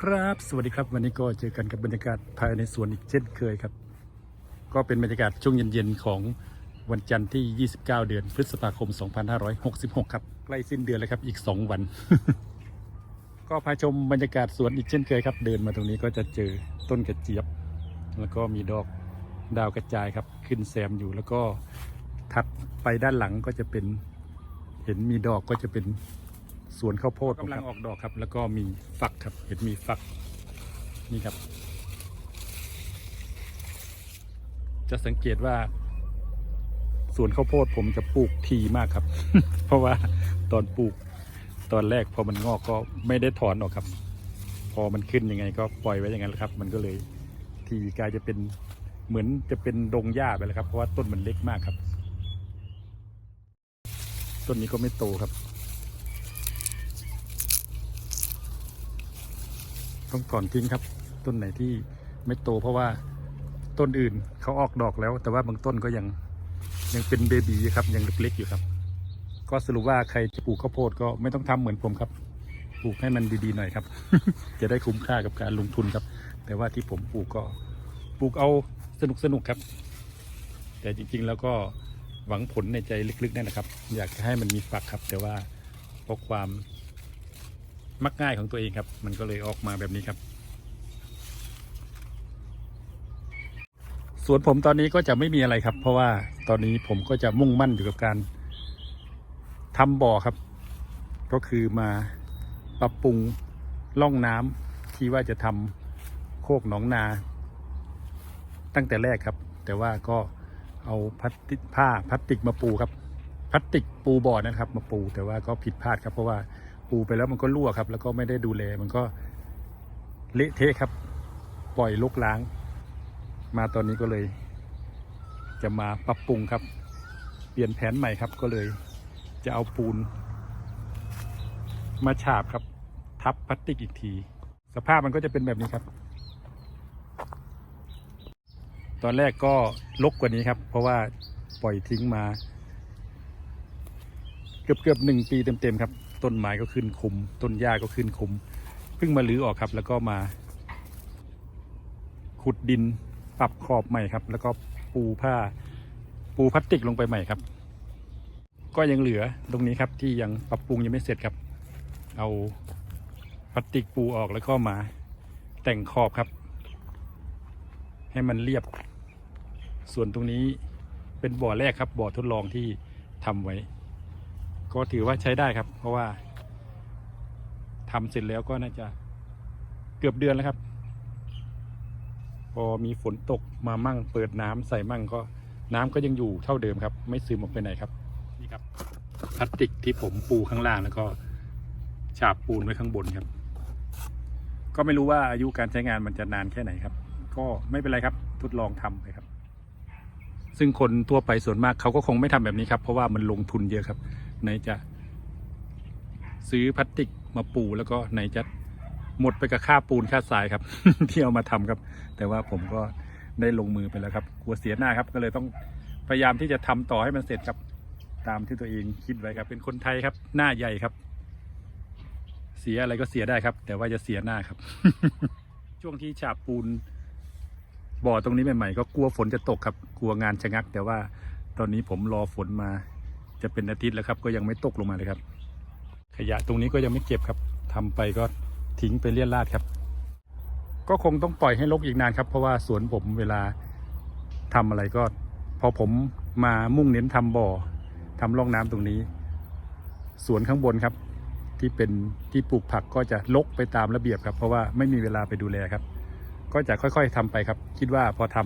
ครับ สวัสดีครับ วันนี้ก็เจอกันกับบรรยากาศภายในสวนอีกเช่นเคยครับ ก็เป็นบรรยากาศช่วงเย็นๆของวันจันทร์ที่ 29 เดือนพฤษภาคม 2566 ครับ ใกล้สิ้นเดือนแล้วครับ อีก 2 วัน ก็พาชมบรรยากาศสวนอีกเช่นเคยครับ เดินมาตรงนี้ก็จะเจอต้นกระเจี๊ยบ แล้วก็มีดอกดาวกระจายครับ ขึ้นแซมอยู่แล้วก็ถัดไปด้านหลังก็จะเป็น เห็นมีดอกก็จะเป็น สวนข้าวโพดกำลังออกดอกครับ แล้วก็มีฝักครับเห็นมีฝักนี่ครับ จะสังเกตว่าสวนข้าวโพดผมจะปลูกทีมากครับ เพราะว่าตอนปลูกตอนแรกพอมันงอกก็ไม่ได้ถอนออกครับ พอมันขึ้นยังไงก็ปล่อยไว้อย่างนั้นแหละครับ มันก็เลยทีกลายจะเป็นเหมือนจะเป็นดงหญ้าไปแล้วครับ เพราะว่าต้นมันเล็กมากครับ ต้นนี้ก็ไม่โตครับ ต้องถอนทิ้งครับ ต้นไหนที่ไม่โตเพราะว่าต้นอื่นเขาออกดอกแล้ว แต่ว่าบางต้นก็ยังยังเป็นเบบีครับยังเล็กๆอยู่ครับ ก็สรุปว่าใครจะปลูกข้าวโพดก็ไม่ต้องทำเหมือนผมครับ ปลูกให้มันดีๆหน่อยครับ จะได้คุ้มค่ากับการลงทุนครับ แต่ว่าที่ผมปลูกก็ปลูกเอาสนุกสนุกๆครับ แต่จริงๆแล้วก็หวังผลในใจลึกๆนั่นแหละครับ อยากจะให้มันมีฝักครับ แต่ว่าเพราะความ มักง่ายของตัวเองครับ มันก็เลยออกมาแบบนี้ครับ สวนผมตอนนี้ก็จะไม่มีอะไรครับ เพราะว่าตอนนี้ผมก็จะมุ่งมั่นอยู่กับการทำบ่อครับ ก็คือมาปรับปรุงร่องน้ำที่ว่าจะทำโคกหนองนา ตั้งแต่แรกครับ แต่ว่าก็เอาพลาสติกผ้าพลาสติกมาปูครับพลาสติกปูบ่อนะครับ มาปูแต่ว่าก็ผิดพลาดครับเพราะว่า ปูไปแล้วมันก็รั่วครับ แล้วก็ไม่ได้ดูแลมันก็เละเทะครับ ปล่อยลกล้าง มาตอนนี้ก็เลย จะมาปรับปรุงครับ เปลี่ยนแผนใหม่ครับก็เลย จะเอาปูน มาฉาบครับ ทับพลาสติกอีกที สภาพมันก็จะเป็นแบบนี้ครับ ตอนแรกก็ลกกว่านี้ครับ เพราะว่าปล่อยทิ้งมา เกือบเกือบหนึ่งปีเต็มๆครับ ต้นไม้ก็ขึ้นคุม ต้นหญ้าก็ขึ้นคุม เพิ่งมาลื้อออกครับ แล้วก็มา ขุดดินปรับขอบใหม่ครับ แล้วก็ปูผ้า ปูพลาสติกลงไปใหม่ครับ ก็ยังเหลือตรงนี้ครับที่ยังปรับปรุงยังไม่เสร็จครับ เอาพลาสติกปูออกแล้วก็มา แต่งขอบครับ ให้มันเรียบ ส่วนตรงนี้เป็นบ่อแรกครับ บ่อทดลองที่ทำไว้ ก็ถือว่าใช้ได้ครับ เพราะว่าทำเสร็จแล้วก็น่าจะเกือบเดือนแล้วครับ พอมีฝนตกมามั่งเปิดน้ำใส่มั่งก็น้ำก็ยังอยู่เท่าเดิมครับ ไม่ซึมออกไปไหนครับนี่ครับพลาสติกที่ผมปูข้างล่างแล้วก็ฉาบปูนไว้ข้างบนครับ ก็ไม่รู้ว่าอายุการใช้งานมันจะนานแค่ไหนครับ ก็ไม่เป็นไรครับทดลองทำไปครับ ซึ่งคนทั่วไปส่วนมากเขาก็คงไม่ทำแบบนี้ครับ เพราะว่ามันลงทุนเยอะครับ ไหนจะซื้อพลาสติกมาปูแล้วก็ไหนจะหมดไปกับค่าปูนค่าทรายครับ ที่เอามาทำครับ แต่ว่าผมก็ได้ลงมือไปแล้วครับกลัวเสียหน้าครับ ก็เลยต้องพยายามที่จะทำต่อให้มันเสร็จครับ ตามที่ตัวเองคิดไว้ครับ เป็นคนไทยครับ หน้าใหญ่ครับ เสียอะไรก็เสียได้ครับ แต่ว่าจะเสียหน้าครับ ช่วงที่ฉาบปูนบ่อตรงนี้ใหม่ๆก็กลัวฝนจะตกครับ กลัวงานชะงัก แต่ว่าตอนนี้ผมรอฝนมา จะเป็นอาทิตย์แล้วครับ ก็ยังไม่ตกลงมาเลยครับ ขยะตรงนี้ก็ยังไม่เก็บครับทำไปก็ทิ้งไปเลี่ยนลาดครับ ก็คงต้องปล่อยให้รกอีกนานครับ เพราะว่าสวนผมเวลาทำอะไรก็ พอผมมามุ่งเน้นทำบ่อทำร่องน้ำตรงนี้ สวนข้างบนครับ ที่เป็นที่ปลูกผักก็จะลกไปตามระเบียบครับ เพราะว่าไม่มีเวลาไปดูแลครับ ก็จะค่อยๆทำไปครับ คิดว่าพอท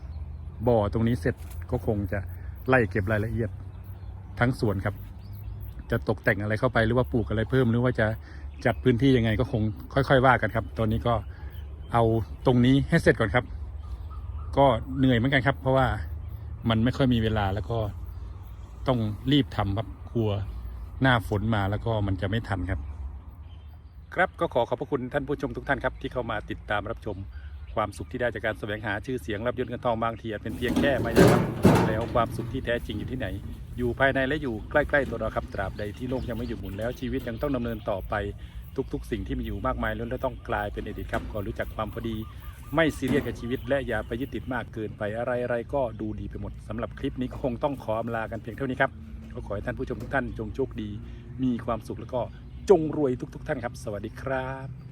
ำบ่อตรงนี้เสร็จก็คงจะไล่เก็บรายละเอียด ทั้งสวนครับ จะตกแต่งอะไรเข้าไปหรือว่าปลูกอะไรเพิ่ม หรือว่าจะจัดพื้นที่ยังไงก็คงค่อยๆว่ากันครับ ตอนนี้ก็เอาตรงนี้ให้เสร็จก่อนครับ ก็เหนื่อยเหมือนกันครับ เพราะว่ามันไม่ค่อยมีเวลาแล้วก็ต้องรีบทำครับกลัวหน้าฝนมาแล้วก็มันจะไม่ทันครับ ครับก็ขอขอบพระคุณท่านผู้ชมทุกท่านครับ ที่เข้ามาติดตามรับชมความสุขที่ได้จากการแสวงหาชื่อเสียงรับยศเงินทองบางทีอาจเป็นเพียงแค่มายาครับแล้วความสุขที่แท้จริงอยู่ที่ไหน อยู่ภายในและอยู่ใกล้ๆตัวเราครับตราบใดที่โลกยังไม่หยุดหมุนแล้วชีวิตยังต้องดำเนินต่อไปทุกๆ สิ่งที่มีอยู่มากมายล้วนแล้วต้องกลายเป็นอดีตครับก็รู้จักความพอดี ไม่ซีเรียสกับชีวิต และอย่าไปยึดติดมากเกินไปอะไรอะไรก็ดูดีไปหมดสำหรับคลิปนี้ก็คงต้องขออำลากันเพียงเท่านี้ครับก็ขอให้ท่านผู้ชมทุกท่านจงโชคดี มีความสุขแล้วก็จงรวยทุก ๆ ท่านครับ สวัสดีครับ